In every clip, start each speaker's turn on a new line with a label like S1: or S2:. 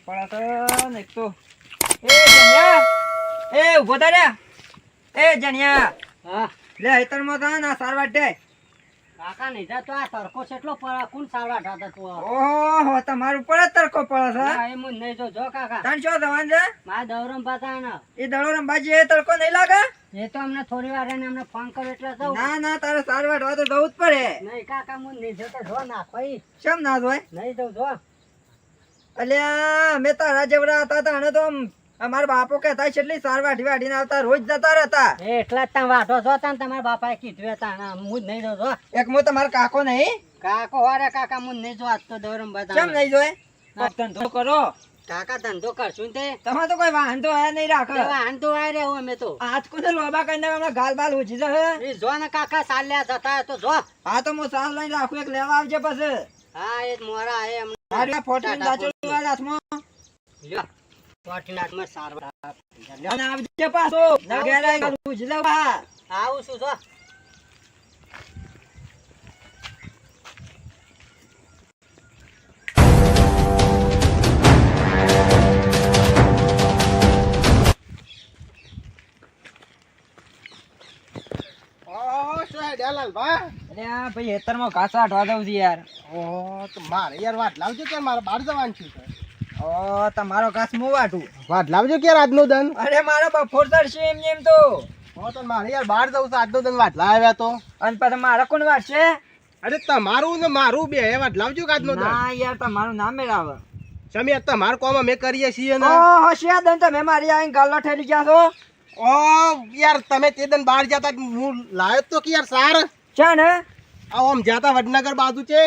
S1: નહીં પડે તો ને એક તો. એ જણિયા. એ ઊભો થા એ જણિયા.
S2: હા.
S1: લે હેતરમાં તા ના સારવાર દે.
S2: કાકા નહીં તો આ તરકો કેટલો પડે કોણ સારવા ઠાતા તું
S1: ઓહો તમારું ઉપર તરકો પડે છે.
S2: હા, એમ જ નહીં જો જો કાકા.
S1: તણ છો દવાન છે
S2: મારા દવરમ પાતા ના
S1: એ દવરમ બાજી એ તરકો નહીં લાગે?
S2: એ તો અમને થોડી વાર એને અમને ફોન કરો એટલે જવું
S1: ના ના તારે સારવાર વાટવા તો જવું જ પડે.
S2: નહીં કાકા હું નહીં તો જો નાખો કોઈ
S1: કેમ ના જોય
S2: નહીં જવું જો.
S1: અલ્યા અમે તારા જેવડા હતા તા અને તો અમારા બાપો કહેતા કેટલી સાર વાઢી વાઢીને આવતા રોજ જતા રહેતા.
S2: એટલા જ તમે વાઢો છો તા તમારા બાપાએ કીધું હતા હું જ નહીં જોતો.
S1: એક હું તમારો કાકો નહીં.
S2: કાકો વારે કાકા હું નહીં જોવા તો દોરમ
S1: બધા
S2: કેમ
S1: નહીં જોય? ધંધો કરો.
S2: કાકા ધંધો કરશું તે.
S1: તમે તો કોઈ વાંધો હે નહીં રાખો.
S2: વાંધો તો આય રહ્યો અમે તો.
S1: આજ કુદે લોબા કરીને હમણાં ગાલ બાલ ઉજી જશે
S2: જો ને કાકા સાલ્યા જતા તો જો.
S1: હા તો હું સાલ લઈને રાખું એક લેવા આવજે પછી.
S2: હા એ મોરા એ અમને
S1: મારી આ ફોટો.
S2: ટાટા
S1: હાથમાં
S2: સારવાર
S1: આવજે પાછો ના ઘેર આઈ ગાલ ઉછી લે બા
S2: આવું છું જો.
S3: ઓહો, શું હે દયાલાલભા?
S1: અરે આ ભાઈ હેતરમાં ઘાસ આઠવા દઉં છું યાર.
S3: ઓહો, તો મારે યાર વાત લાવજો કે મારે બહાર જવાનું છે
S1: ઓ તમારો ઘાસ હું વાટું
S3: વાત લાવજો કે આજનો દન?
S1: અરે મારો બફોર છે એમ એમ તો.
S3: હો તો મારે યાર બહાર જવું છે આજનો દન વાત લાવ્યા તો.
S1: અને પછી મારા કોણ વાટશે
S3: અરે તમારું ને મારું બે વાત લાવજો કે આજનો દન?
S1: ના યાર તમારું નામ મેળાવે.
S3: યાર તમારું કોમ અમે કરીએ છીએ ને.
S1: ઓ હોશિયાર દન તમે મારી આઈને ગાલ્લો ઠેલી ગયા છો?
S3: ઓ યાર તમે તે દન બહાર જતા હું લાવ્યો તો કે યાર સાર.
S1: છે ને
S3: આ આમ જાતા વડનગર બાજુ છે.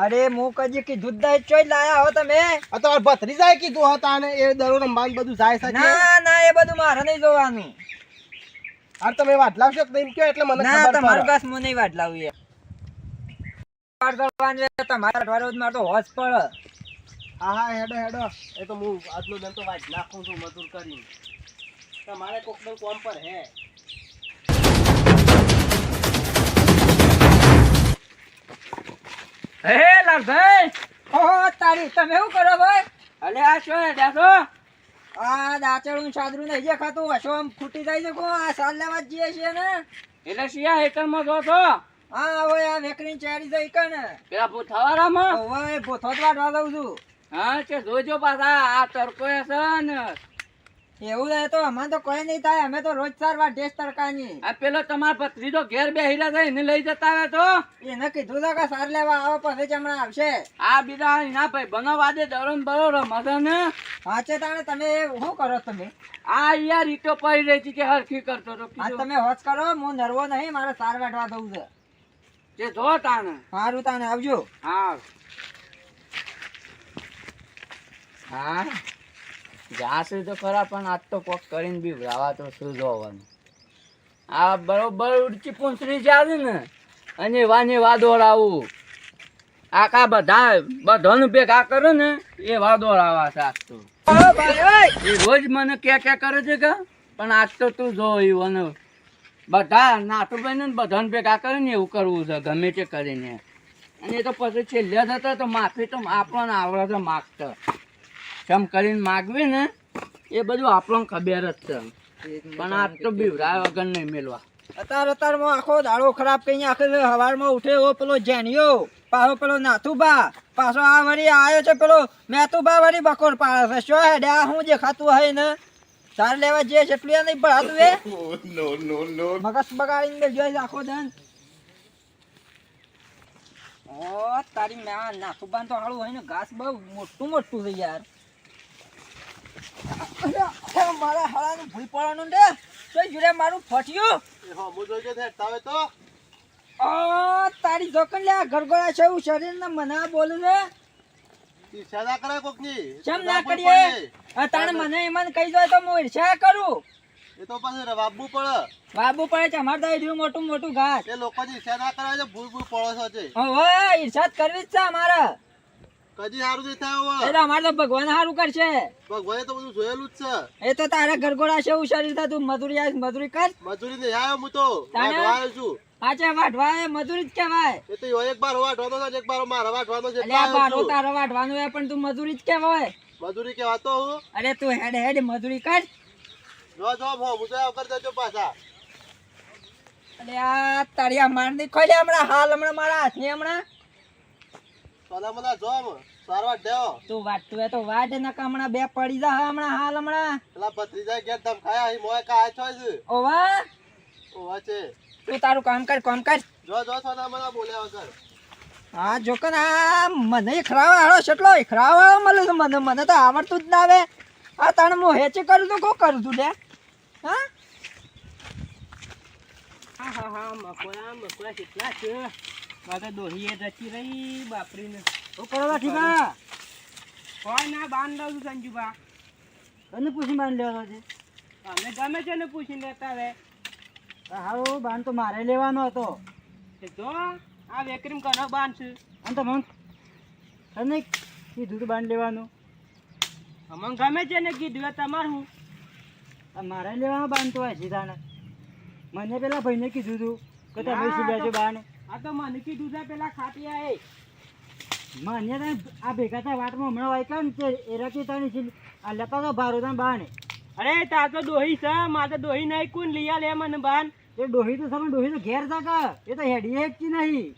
S1: અરે હું કજી કીધું જ ચોઈ લાયા હો તમે?
S3: આ તો ભત્રી જાય કીધું હતા ને એ દરો રમવાનું બધું જાય સાચે
S1: ના ના એ બધું મારે નહીં જોવાનું.
S3: હાર તમે વાત લાવશો કે નહીં કયો એટલે મને
S1: ના
S3: ખબર
S1: તમારું
S3: પડે.
S1: ઘાસ હું નહીં વાટ લાવું તમારા અઠવાડિયું મારે તો હોશ પડે.
S3: હા હા હેડો હેડો. એ તો હું આજનો દન તો વાત નાખું છું મજૂર કરીને. તમારે કોકનું કોમ પર હે.
S1: હે લાલભાઈ! ઓહો તારી તમે શું કરો ભાઈ? અલે આ શું હે દેખો આ દાચડું સાદરું નહીં જે ખાતું હશો આમ ફૂટી જાય છે કો આ સાલ લેવા જઈએ છીએ ને?
S4: એટલે શિયા હેકરમાં જો છો?
S1: હા હવે આ વેકરી ચારી જઈ કને
S4: પેલા ભૂથાવાળામાં?
S1: હવે ભોથો જ વાટવા દઉં છું.
S4: હા કે જોજો પાછા આ તરકો હશે ને.
S1: એવું રહે તો અમારે તો કોઈ નહીં થાય. અમે તો રોજ સારવાર ટેસ્ટ તડકાની.
S4: આ પેલો તમારો ત્રીજો ઘેર બે હીરા છે એને લઈ જતા આવે તો?
S1: એને કીધું તો કે સાર લેવા આવો પછી જ હમણાં આવશે.
S4: આ બીજા ના ભાઈ બનો વાદે દરન બરોબર મજા ને
S1: સાચે તાણે તમે શું કરો તમે?
S4: આ યાર ઈટો પડી રહી છે કે હરખી કરતો તો
S1: તમે હોશ કરો હું નરવો નહીં મારે સાર વાટવા દઉં છે.
S4: જે જો તાને
S1: સારું તાને આવજો.
S4: હા હા. જાશે તો ખરા, પણ આજ તો કોક કરીને બી રાવા તો શું જોવાનું. આ બરોબર ઉડચી પૂંછડી ચાલે ને. અને wane વાદોળ આવું આખા બધા બધાનું ભેગા કરો ને, એ વાદોળ આવા છે આજ તો. એ રોજ મને ક્યાં ક્યાં કરે છે કે, પણ આજ તો તું જો એવું અને બધા નાટુભાઈ ને બધાને ભેગા કરે ને એવું કરવું છે, ગમે તે કરીને. અને એ તો પછી છેલ્લે થતા તો માફી તો આપણને આવડે છે માગતા કેમ કરીને માગવી ને એ બધું આપણને ખબર જ છે. પણ આ તો બીવરાય વગર નહીં મેળવા
S1: અત્યારે અત્યારમાં આખો દાડો ખરાબ કઈ આખે સવારમાં ઉઠે એવો પેલો જેનિયો પાછો પેલો નાથુબા પાછો આ વળી આવ્યો છે પેલો મેતુબા વળી બકોર પાડે છે. શું હેડે આ શું દેખાતું હોય ને? તાર લેવા જે જેટલું એટલું નહીં ભરાતું એ? મગસ બગાડીને જોઈ આખો ધન ઓ તારી મેં નાથુબા તો હાળું હોય ને ઘાસ બહુ મોટું મોટું છે યાર. મારા હાળાનું ભૂલ પડવાનું ને? તો જોડે મારું ફટ્યું.
S3: તો.
S1: આ તારી જોકન લે ગરગોળા છે હું શરીર ને મને આ બોલું ને?
S3: ઈર્ષ્યા કરે કોકની.
S1: કેમ ના કરીએ? આ તાણે મને એમાં કહી દો તો હું ઈર્ષા કરું.
S3: એ તો પછી વાબુ પડે.
S1: વાબુ પડે છે અમારે રહ્યું મોટું મોટું ઘાસ.
S3: એ લોકો ઈર્ષ્યા ના કરાવે છે ભૂલ ભૂલ પડો છે
S1: હવે ઈર્ષા કરવી જ છે અમારે.
S3: કદી સારું જે થાય હવે.
S1: એટલે અમારે તો ભગવાન સારું કરશે.
S3: ભગવાને તો બધું જોયેલું જ છે.
S1: એ તો તારે ગરગોળા છે શરીર થાય તું મજૂરી આવીશ મજૂરી કર.
S3: મજૂરી નહીં આવ્યો હું તો. આવ્યો છું.
S1: પાછે વાઢવા એ મજૂરી જ કહેવાય.
S3: એ તો એક બાર વાટવાનો છે એક બાર મારા વાઢવાનો છે
S1: એટલે બારો તારો વાઢવાનો હોય પણ તું મજૂરી જ કહેવાય.
S3: મજૂરી કેવા તો હું.
S1: અરે તું હેડ હેડ મજૂરી કર.
S3: જો જો ભો હું તો આવકર દેજો પાછા.
S1: અરે આ તળિયા માર દી ખોલે હમણાં હાલ હમણાં મારા હાથની હમણાં.
S3: સોના મને જો સારવાર દેવો.
S1: તું વાટતું હોય તો વાટ નકા બે પડી જા હમણાં હાલ હમણાં.
S3: પેલા ભત્રીજા ઘેર ધમકાયા અહીં મોય કાય છો છે?
S1: ઓવા.
S3: ઓવા છે.
S1: તું તારું કામ કર કામ કર.
S3: જો જો સોના મને બોલ્યા વગર.
S1: હા જો કે આ મને ખરાબ હારો છેટલો ખરાબ હારો મળે છે મને મને તો આવડતું જ ના આવે. આ તાણ હું હેચી કરું તો કો કરું તું લે. હા?
S2: હા હા હા મકોડા મકોડા કેટલા છે? મારે દોહીએ રચી રહી બાપરીને.
S1: શું કરવા ઠીકા
S2: કોઈ ના બાંધ દઉં છું સંજુબા.
S1: તને પૂછી બાંધ લેવાનો છે?
S2: અમે ગમે છે ને પૂછી લેતા હવે
S1: હારો બાન તો મારે લેવાનો હતો.
S2: જો આ વેકરીમ કનો બાંધ છે.
S1: અને તો મન તને કીધું તું બાન લેવાનું.
S2: અમને ગમે છે ને કીધું તમારું.
S1: હું મારે લેવાનો બાંધતો હોય સીધાને મને પેલા ભાઈને કીધું તું કે તમે શું લેજો બાન
S2: આ તો મને કીધું છે પેલા ખાટિયા એ.
S1: મને આ ભેગા થાય વાટમાં હમણાં વાંચ્યા ને તે એરા કે તને આ લેતા તો ભારો તને બાને
S2: અરે તા તો દોહી છે મારે તો દોહી નહીં કોણ લિયા લે મને બાન
S1: એ ડોહી તો સામે ડોહી તો ઘેર જાકા એ તો હેડી હેકતી નહીં.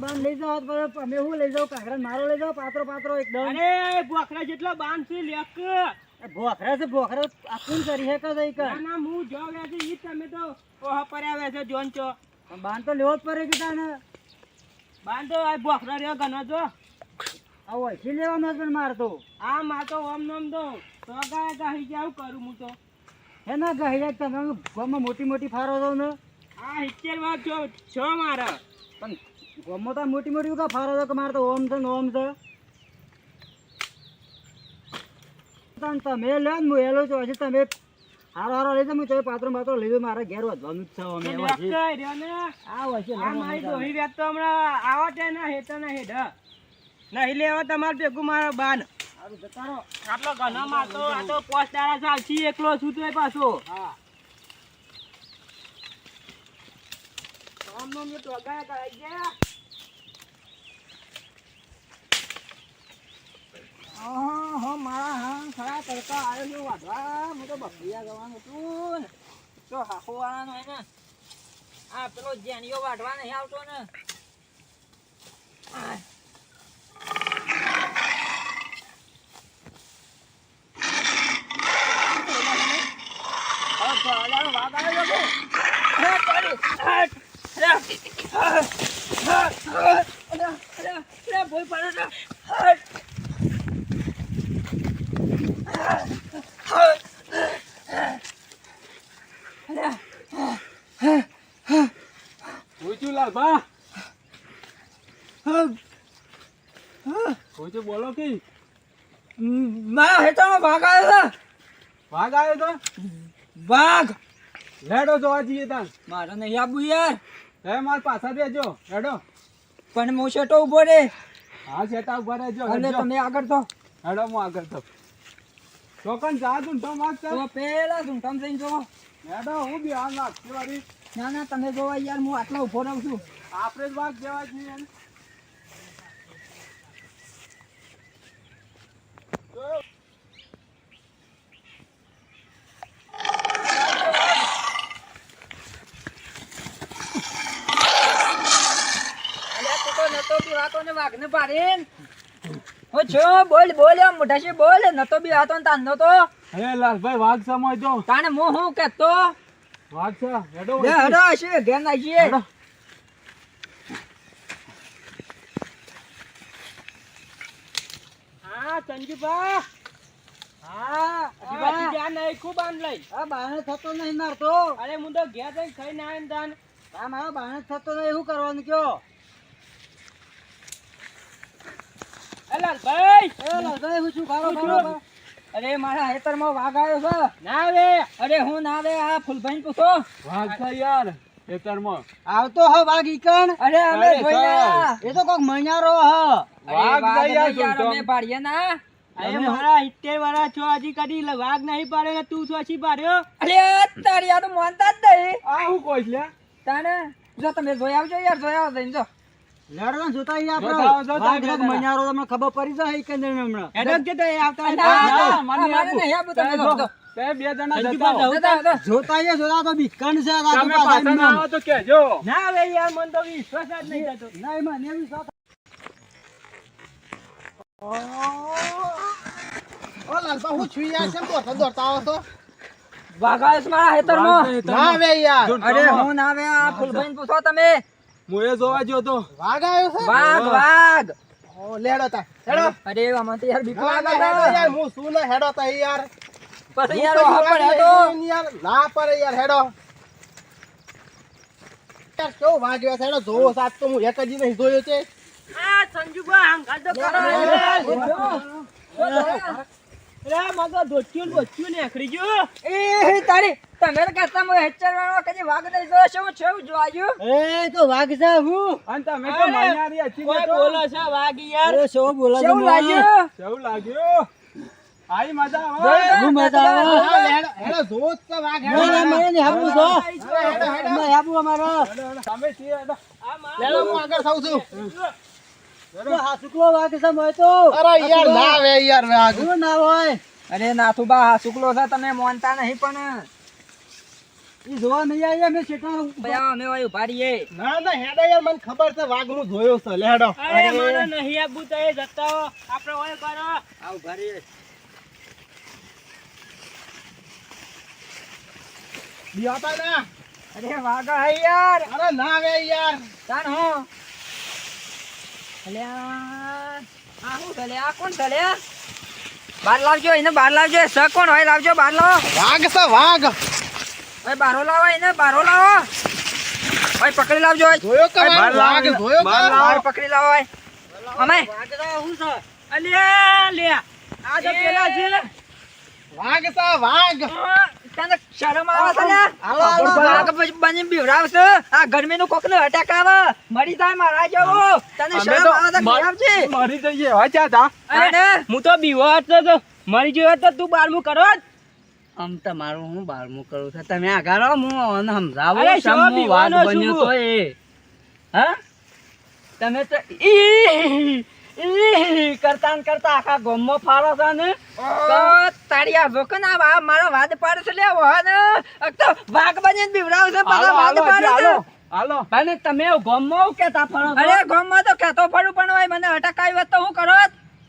S1: બાન લઈ જાઓ તો અમે હું લઈ જાઉં કાંકરા મારો લઈ જાઓ પાત્રો પાત્રો એકદમ
S2: અરે બોખરા જેટલો બાંધ છે લેક
S1: ભોખરા છે ભોખરા આ કોણ કરી હે કઈ કઈ
S2: ના ના હું જો છે ઈ તમે તો ઓહા પર્યા છે જોન છો.
S1: પણ બાન તો લેવો જ પડે કે તાને
S2: બાંધો આ બોખરા રહ્યો ગનો જો.
S1: આ વૈસી લેવાનો જ પણ મારતો
S2: આ માં તો ઓમ નોમ દો તો ગાય ગાહી જાવ કરું હું તો?
S1: હે ના ગહી તમે ગામમાં મોટી મોટી ફારો દો ને?
S2: આ હિચેર વાત જો છો મારા.
S1: પણ ગામમાં તો મોટી મોટી કા ફારો દો કે મારે તો ઓમ છે ઓમ છે તન તમે લે હું એલો છું. હજી તમે હારો હારો લઈ હું તમે પાત્રો પાત્રો લઈ જાઉં. મારા ઘેર વધવાનું જ છે અમે. આ
S2: મારી દોહી તો હમણાં આવા તે ના હેતા ના હેડ નહીં લેવા તમારે ભેગું મારો બાન. આટલો ઘણો મારતો આ તો પોસ્ટ દાડા એકલો છું પાછો.
S1: હા.
S2: તો ગાય ગાય.
S1: હા, મારા હા ખરા તડકા આવ્યો છે, વાઢવા. હું તો બકરીયા જવાનું હતું ને. તો હાખો વાળાનો હોય ને આ પેલો જેનિયો વાઢવા નહીં આવતો ને. આય. હવે ભરાડાનો વાઘ આવ્યો છે. અરે, તારી. અરે, અરે, અરે, અરે, અરે, અરે, અરે, ભોય પડે
S3: પૂછ્યું લાલભા પૂછ્યું બોલો કે.
S1: મારા હેઠળમાં ભાગ આવ્યો છે.
S3: વાઘ આવ્યો તો?
S1: વાઘ
S3: લેડો જોવા જઈએ તાન
S1: મારે નહીં આબુ યાર.
S3: હે માર પાછા રહેજો હેડો
S1: પણ હું છેટો ઊભો રે.
S3: હા શેતા ઊભા રહેજો
S1: અને. તમે આગળ તો.
S3: હેડો હું આગળ તો. ચોકન જા તું તો માગ
S1: તો પેલા ઝુમટામ જઈને જોવો.
S3: હેડો હું બી નાખતી વાળી.
S1: ના ના તમે જોવા યાર હું આટલા ઊભો રહું છું.
S3: આપણે જ વાઘ જેવા છીએ ને.
S1: અલ્યા તું તો નતો બી વાતો ને વાઘને પાડીને. હું છો બોલ બોલ મોઢાશી બોલ નતો બી હતો ને તાંધો તો.
S3: હે લાલભાઈ વાઘ સમજજો.
S1: તાને હું હું કેતો
S3: છે? હેડો
S1: હડો હશે ઘેર નાખીએ
S3: હેડો.
S2: હા સંજુભા.
S1: હા
S2: જ્યાં નહીં ખૂબ આન લઈ.
S1: આ બાણે થતો નહીં મારતો
S2: અરે હું તો ઘેર જઈને ખાઈને એમ તાન.
S1: આ મારો બાણે થતો નહીં શું કરવાનું કયો?
S2: એ લાલભાઈ.
S1: એ લાલભાઈ હું શું
S2: છું?
S1: અરે મારા હેતરમાં વાઘ આવ્યો છે.
S2: ના આવે.
S1: અરે હું ના રે આ ફૂલભાઈ પૂછો.
S3: વાઘ છે યાર ખેતરમાં.
S1: આવતો હો વાઘ ઈકણ. અરે અમે. આયા. એ તો કોક મણિયારો હ.
S3: વાઘ છે યાર.
S1: અમે પાડીએ ના
S2: અરે મારા ઇત્તેર વાળા છો હજી કદી વાઘ નહીં પાડ્યો ને તું છો હજી પાડ્યો?
S1: અરે તારી આ તો માનતા જ નહીં.
S3: આ હું કોઈ લ્યા?
S1: તાને જો તમે જોઈ આવજો યાર જોઈ આવો જો. લેડો જોતા આપણે. વાઘ
S3: આવો.
S1: તમને ખબર પડી જાય કે નહીં હમણાં.
S2: એડક જ જતો એ આવતા હોય.
S1: ના, ના,
S2: ના,
S1: અમારે નહીં આપવું, તમે
S3: જો.
S1: જોતો.
S3: તે બે જણા જતા.
S2: જતા.
S1: જોતા તો બીકણ છે
S3: તમે પાછા ના આવો તો
S2: ના યાર મન તો વિશ્વાસ જ નહીં થતો
S1: ના, એમાં ને એવી વાત.
S3: ઓ લાલબા હું છું યાર કેમ દોડતા દોડતા આવો છો
S1: વાઘાસ મારા નો
S3: ના વે યાર
S1: અરે હું ના વે આ ફૂલભાઈને પૂછો તમે
S3: હું એ જોવા ગયો તો. વાઘ આવ્યો છે?
S1: વાઘ વાઘ.
S3: ઓ લેડો તા. હેડો.
S1: અરે આમાં તો યાર બીક લાગે
S3: હેડો. યાર હું શું ને હેડો તા યાર. પર
S1: યાર.
S3: નહીં યાર ના પર યાર હેડો. યાર કેવો વાઘ આવ્યો છે? હેડો જોવો સાત તો હું એક જ નહીં જોયો છે.
S2: આ સંજુભાઈ હંગાત તો કરો. મગર ધોચ્યું બોચ્યું ને આખરી ગયું.
S1: એ તારી તમે તો કહેતા હું હેચર કદી વાઘ નહીં જોયો છે હું છું જોવાયું? એ તો વાઘ છે હું.
S3: અને તમે
S2: તો મહિનારી કોઈ બોલો છે વાઘ યાર?
S1: અરે શું બોલે છે લાગ્યું?
S3: કેવું લાગ્યું? આઈ મજા આવે?
S1: હું મજા આવે.
S3: હેડો હેડો. જોવો જ વાઘ હેડો.
S1: મને મને નહીં આપવું છો
S3: હેડો, હેડો.
S1: મને અમારો.
S3: તમે છીએ હેડો.
S2: આ માર
S3: હું આગળ થાઉં છું. અરે યાર યાર વાઘ
S1: શું ના હોય. અરે નાથુબા હા શુક્લો છે તમે માનતા નહીં પણ. જોવા નહીં આવી અમે શેઠા અમે વાય ઊભા
S3: ના ના હેડો યાર મને ખબર છે વાઘ હું જોયો છે લે
S2: અરે મારો નહીં આપવું તો એ જતા. આપણે ઓય કરો.
S1: આ ઊભા રહીએ
S3: ના.
S1: અરે વાઘ હે યાર.
S3: અરે ના આવે યાર.
S1: તાન હો. હું લે? લાવજો એને બાર લાવજો. સ કોણ હોય લાવજો બાર લાવો.
S3: વાઘ છે વાઘ.
S1: ભાઈ બારો લાવો એને બારો લાવો. ભાઈ પકડી લાવજો
S3: જોયો કે
S1: ઓય,
S3: વાઘ? વાઘ જોયો કે
S1: બહાર પકડી લાવો ઓય. અમે.
S2: અલ્યા લે આ તો પેલા છે
S3: વાઘ છે વાઘ.
S1: તને શરમ આવે છે
S3: હાલો, હાલો,
S1: પછી બની બીવડાવશે. આ ગરમીનું કોકને અટેક આવે. મરી જાય મારા જેવો. તને શરમ આવે તો બીવડાવજે.
S3: મરી જઈએ હવે ક્યાં
S1: અરે
S2: હું? તો બીવો હતો મરી ગયો તો તું બારમું કરો.
S4: આમ તમારું હું બારમું કરું છું. તમે આગળ હું આને સમજાવું.
S2: અરે
S4: શેમ
S2: શો
S4: હું
S2: બીવાનો
S4: વાઘ
S2: છું.
S4: બન્યો તો એ. હા? તમે તો ઈ ઈ કરતા ને કરતા આખા ગોમો ફાળો છે ને.
S1: તારી આ જોકન આ વા- મારો વાદ પાડે છે લે વાહન. તો વાઘ બની બીવડાવ છે પાછા વાદ પાડે છે.
S3: હાલો.
S4: ભાઈ તમે ગોમો કેતા ફરો
S1: અરે ગોમો તો કેતો ફરું પણ હોય મને અટકાવ્યો તો હું કરો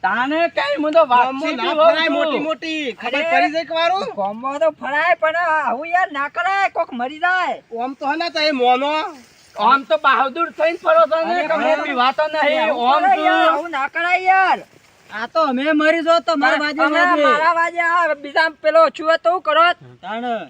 S4: તાને કઈ હું તો વાઘથી
S3: ના ફરાય મોટી મોટી. ખબર પડી જાય કે
S1: ગોમો તો ફરાય પણ આવું યાર ના કરાય કોક મરી જાય.
S3: ઓમ તો હના તો એ મોનો.
S4: આમ તો બહાદુર થઈને ફરો છો ને
S1: અરે
S4: કે
S1: પણ-
S4: નહીં ઓમ
S1: યાર, ના કરાય યાર.
S5: આ તો અમે મરી જો તો મારા બાજુ
S1: અમે મારા વાજે આ બીજા પેલો છુએ તો હું કરત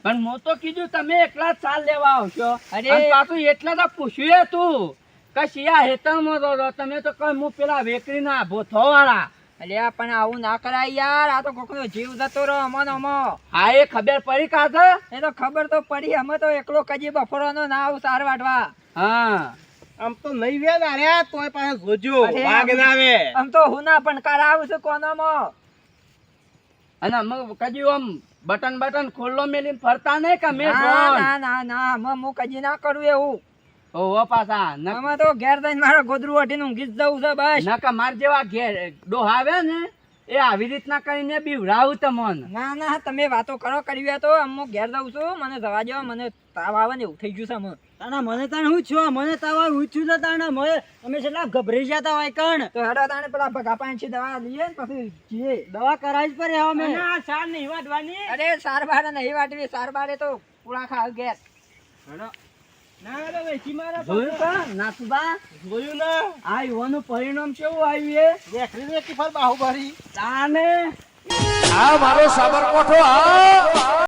S4: પણ હું તો કીધું તમે એકલા ચાલ લેવા આવશો.
S1: અરે.
S4: પાછું એટલા તો પૂછ્યું તું કે શિયા હેતરમાં રહો તમે તો કઈ હું પેલા વેકરીના ભોથો વાળા
S1: અલ્યા પણ આવું ના કરાય યાર. આ તો કોકનો જીવ જતો રહ્યો અમો ને અમો.
S4: હા એ ખબર પડી કાશે
S1: એ તો ખબર તો પડી. અમે તો એકલો કજી બફોરનો ના આવું સાર વાટવા
S4: હા.
S3: આમ તો નહીં વેદ આર્યા તોય પાસે જોજો. વાગ ના આવે.
S1: આમ તો હું ના પણ આવું છું કોનો મો
S4: અને અમે કજી આમ બટન બટન ખુલ્લો મેલીને ફરતા નહીં કે મેં
S1: ના ના ના ના. અમે હું કજી ના કરું એવું.
S4: ઓહો પાછા ન
S1: તો ઘેર જઈને મારા ગોદરું અઢીને ઊંઘી જ જવું છે બસ.
S4: નકા માર જેવા ઘેર ડોહા આવે ને એ આવી રીતના કરીને બીવડાવું તમને.
S1: ના ના તમે વાતો કરો હોય તો આમ ઘેર જાઉં છું મને જવા દો મને તાવ આવે ને એવું થઈ ગયું છે અમે
S5: તાણા મને તાણ હું છું? મને તાવા હું છું તાણા મને અમે છેલ્લા ગભરાઈ જતા હોય કણ.
S1: તો હેડો તાણે પેલા ભગા પાંચી દવા લઈએ ને પછી જઈએ.
S5: દવા કરાવી જ પડે હવે
S2: સાર નહીં વાટવાની.
S1: અરે સાર બારે નહીં વાટવી સાર બારે તો પૂળા ખાવ ઘેર.
S2: ના
S4: પરિણામ કેવું આવ્યું એ?
S3: બાહુબલી.
S4: તાને?
S6: આ મારો સાબરકોઠો આ